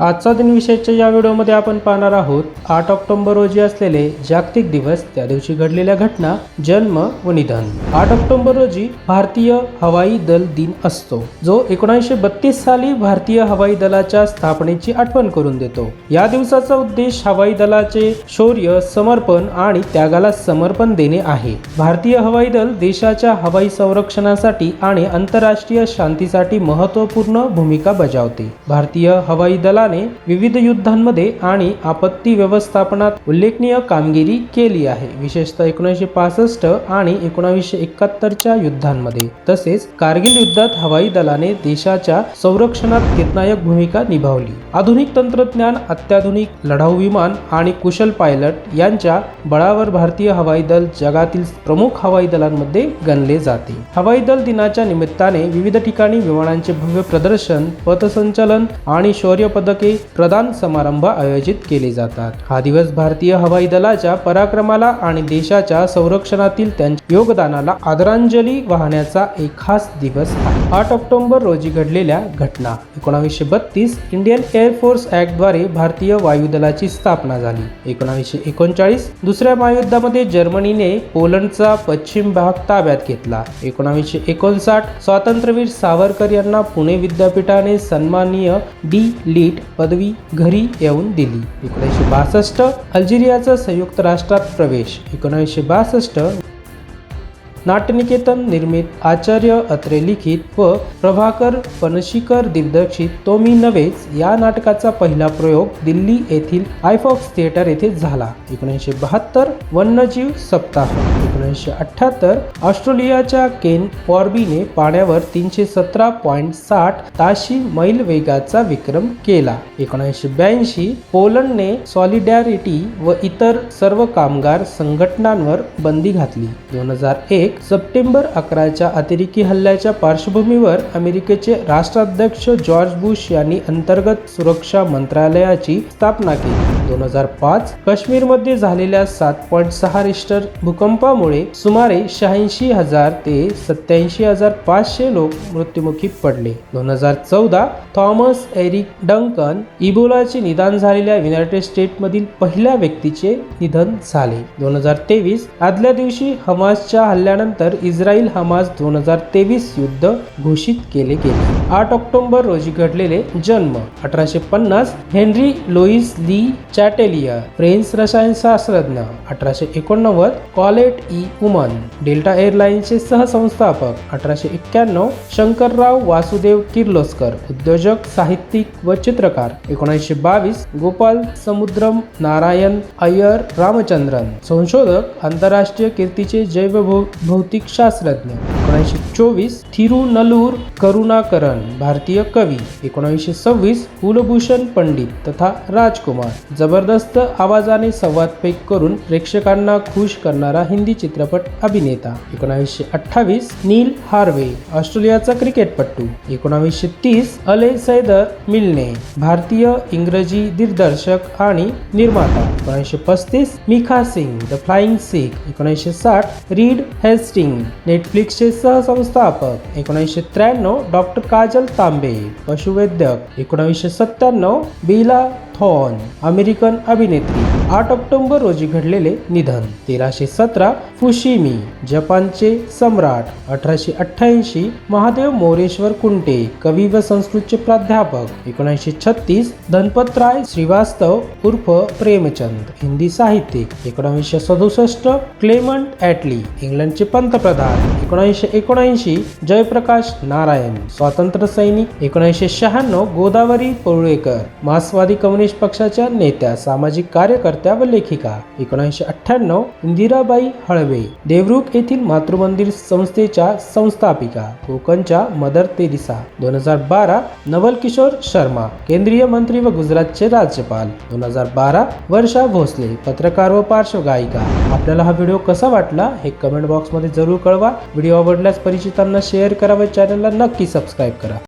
आजचा दिन विषयाच्या या व्हिडिओमध्ये आपण पाहणार आहोत आठ ऑक्टोबर रोजी असलेले जागतिक दिवस त्या दिवशी घडलेल्या घटना जन्म व निधन. आठ ऑक्टोबर रोजी भारतीय हवाई दल दिन असतो जो एकोणीसशे बत्तीस साली भारतीय हवाई दलाच्या स्थापनेची आठवण करून देतो. या दिवसाचा उद्देश हवाई दलाचे शौर्य समर्पण आणि त्यागाला समर्पण देणे आहे. भारतीय हवाई दल देशाच्या हवाई संरक्षणासाठी आणि आंतरराष्ट्रीय शांतीसाठी महत्त्वपूर्ण भूमिका बजावते. भारतीय हवाई दलाने विविध युद्धांमध्ये आणि आपत्ती व्यवस्थापनात उल्लेखनीय कामगिरी केली आहे. विशेषतः एकोणीसशे पासष्ट आणि एकोणावीसशे एकाहत्तरच्या युद्धांमध्ये. तसेच कारगिल युद्धात हवाई दलाने देशाच्या संरक्षणात निर्णायक भूमिका निभावली. आधुनिक तंत्रज्ञान अत्याधुनिक लढाऊ विमान आणि कुशल पायलट यांच्या बळावर भारतीय हवाई दल जगातील प्रमुख हवाई दलांमध्ये गणले जाते. हवाई दल दिनाच्या निमित्ताने विविध ठिकाणी विमानांचे भव्य प्रदर्शन पथसंचलन आणि शौर्य पदक प्रदान समारंभ आयोजित केले जातात. हा दिवस भारतीय हवाई दलाच्या पराक्रमाला आणि देशाच्या संरक्षणातील त्यांच्या योगदानाला आदरांजली वाहण्याचा एक खास दिवस आहे. आठ ऑक्टोबर रोजी घडलेल्या घटना. एकोणावीसशे बत्तीस इंडियन एअरफोर्स ऍक्टद्वारे भारतीय वायुदलाची स्थापना झाली. एकोणावीसशे एकोणचाळीस दुसऱ्या महायुद्धामध्ये जर्मनीने पोलंडचा पश्चिम भाग ताब्यात घेतला. एकोणावीसशे एकोणसाठ स्वातंत्र्यवीर सावरकर यांना पुणे विद्यापीठाने सन्माननीय डी लीट पदवी घरी येऊन दिली. एकोणीसशे बासष्ट अल्जेरियाचा संयुक्त राष्ट्रात प्रवेश. एकोणीसशे बासष्ट नाट्यनिकेतन निर्मित आचार्य अत्रे लिखित व प्रभाकर पणशीकर दिग्दर्शित तो मी नव्हेच या नाटकाचा पहिला प्रयोग दिल्ली येथील आयफॉक्स थिएटर येथे झाला. एकोणीसशे बहात्तर वन्यजीव सप्ताह. एकोणीसशे अठ्ठ्याहत्तर ऑस्ट्रेलियाच्या केन पॉर्बीने पाण्यावर तीनशे सतरा पॉईंट साठ ताशी मैल वेगाचा विक्रम केला. एकोणीसशे ब्याऐंशी पोलंडने सॉलिडॅरिटी व इतर सर्व कामगार संघटनांवर बंदी घातली. दोन हजार एक सप्टेंबर अकराच्या अतिरेकी हल्ल्याच्या पार्श्वभूमीवर अमेरिकेचे राष्ट्राध्यक्ष जॉर्ज बुश यांनी अंतर्गत सुरक्षा मंत्रालयाची स्थापना केली. दोन हजार पाच काश्मीरमध्ये झालेल्या सात पॉईंट सहा रिस्टर भूकंपामुळे सुमारे शहाऐंशी हजार ते सत्याऐंशी हजार पाचशे लोक मृत्युमुखी पडले. दोन हजार चौदा थॉमस एरिक डंकन इबोलाचे निदान झालेल्या युनायटेड स्टेटमधील पहिल्या व्यक्तीचे निधन झाले. दोन हजार तेवीस आदल्या दिवशी हमासच्या हल्ल्यानंतर इस्रायल हमास दोन हजार तेवीस युद्ध घोषित केले गेले. आठ ऑक्टोबर रोजी घडलेले जन्म. अठराशे पन्नास हेनरी लोईस ली चॅटेलिया फ्रेंच रसायनशास्त्रज्ञ अठराशे एकोणनव्वद कॉलेट ई उमन डेल्टा एअरलाइन्सचे सहसंस्थापक. अठराशे एक्क्याण्णव शंकरराव वासुदेव किर्लोस्कर उद्योजक साहित्यिक व चित्रकार. एकोणीसशे बावीस गोपाल समुद्रम नारायण अय्यर रामचंद्रन. संशोधक आंतरराष्ट्रीय कीर्तीचे जैव भौतिकशास्त्रज्ञ एकोणीसशे चोवीस थिरुनलूर करुणाकरन भारतीय कवी. एकोणीसशे सव्वीस कुलभूषण पंडित तथा राजकुमार. जबरदस्त आवाजाने संवादपेक करून प्रेक्षकांना खुश करणारा हिंदी चित्रपट अभिनेता. एकोणावीसशे अठ्ठावीस नील हार्वे ऑस्ट्रेलियाचा क्रिकेटपटू. एकोणावीसशे तीस अले सैदर मिलने भारतीय इंग्रजी दिग्दर्शक आणि निर्माता. एकोणीसशे पस्तीस मिखा सिंग द फ्लाइंग सिख. एकोणीसशे साठ रीड हेस्टिंग नेटफ्लिक्सचे सहसंस्थापक एकोणीसशे त्र्याण्णव डॉक्टर काजल तांबे पशुवैद्यक एकोणीसशे सत्त्याण्णव बिला थॉन अमेरिकन अभिनेत्री. आठ ऑक्टोबर रोजी घडलेले निधन. तेराशे सतरा फुशिमी जपानचे सम्राट. अठराशे अठ्ठ्याऐंशी महादेव मोरेश्वर कुंटे कवी व संस्कृतचे प्राध्यापक. एकोणीसशे छत्तीस धनपतराय श्रीवास्तव उर्फ प्रेमचंद. हिंदी साहित्यिक. एकोणीसशे सदुसष्ट क्लेमंट ॲटली इंग्लंडचे पंतप्रधान. एकोणीसशे एकोणऐंशी जयप्रकाश नारायण. स्वातंत्र्य सैनिक एकोणीसशे शहाण्णव गोदावरी परुळेकर. मार्क्सवादी कम्युनिस्ट पक्षाच्या नेत्या सामाजिक कार्यकर्त्या व लेखिका. एकोणीसशे अठ्ठ्याण्णव इंदिराबाई हळवे. देवरुख येथील मातृमंदिर संस्थेच्या संस्थापिका. कोकणच्या मदर तेरिसा. दोन हजार बारा नवल किशोर शर्मा. केंद्रीय मंत्री व गुजरातचे राज्यपाल. दोन हजार बारा वर्षा भोसले पत्रकार व पार्श्वगायिका. आपल्याला हा व्हिडिओ कसा वाटला हे कमेंट बॉक्समध्ये जरूर कळवा. व्हिडिओ आवडल्यास परिचितांना शेअर करा व चॅनलला नक्की सबस्क्राईब करा.